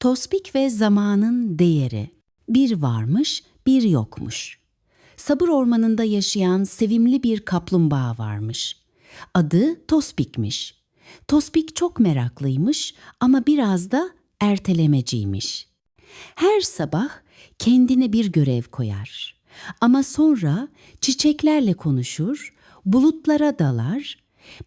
Tospik ve zamanın değeri. Bir varmış, bir yokmuş. Sabır ormanında yaşayan sevimli bir kaplumbağa varmış. Adı Tospik'miş. Tospik çok meraklıymış ama biraz da ertelemeciymiş. Her sabah kendine bir görev koyar. Ama sonra çiçeklerle konuşur, bulutlara dalar.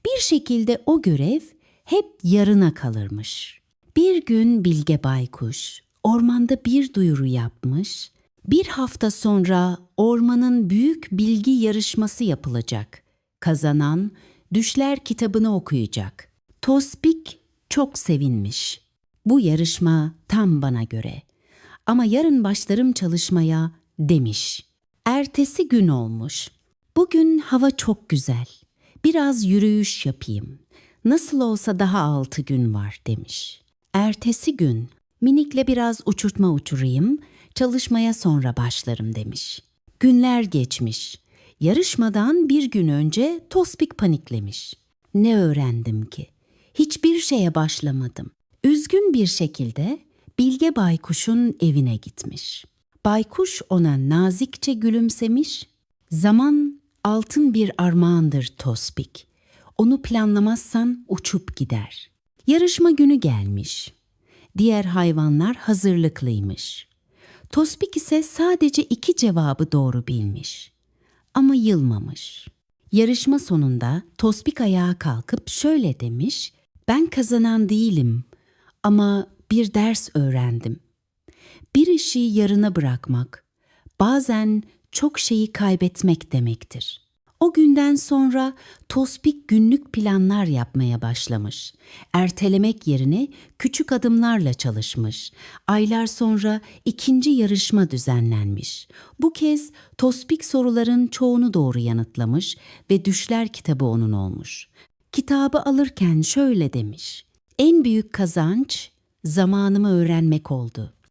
Bir şekilde o görev hep yarına kalırmış. Bir gün Bilge Baykuş ormanda bir duyuru yapmış. Bir hafta sonra ormanın büyük bilgi yarışması yapılacak. Kazanan Düşler kitabını okuyacak. Tospik çok sevinmiş. Bu yarışma tam bana göre. Ama yarın başlarım çalışmaya demiş. Ertesi gün olmuş. Bugün hava çok güzel. Biraz yürüyüş yapayım. Nasıl olsa daha altı gün var demiş. Ertesi gün minikle biraz uçurtma uçurayım, çalışmaya sonra başlarım demiş. Günler geçmiş. Yarışmadan bir gün önce Tospik paniklemiş. Ne öğrendim ki? Hiçbir şeye başlamadım. Üzgün bir şekilde Bilge Baykuş'un evine gitmiş. Baykuş ona nazikçe gülümsemiş. Zaman altın bir armağandır Tospik. Onu planlamazsan uçup gider. Yarışma günü gelmiş. Diğer hayvanlar hazırlıklıymış. Tospik ise sadece iki cevabı doğru bilmiş. Ama yılmamış. Yarışma sonunda Tospik ayağa kalkıp şöyle demiş. Ben kazanan değilim ama bir ders öğrendim. Bir işi yarına bırakmak bazen çok şeyi kaybetmek demektir. O günden sonra Tospik günlük planlar yapmaya başlamış. Ertelemek yerine küçük adımlarla çalışmış. Aylar sonra ikinci yarışma düzenlenmiş. Bu kez Tospik soruların çoğunu doğru yanıtlamış ve Düşler kitabı onun olmuş. Kitabı alırken şöyle demiş. En büyük kazanç zamanımı öğrenmek oldu.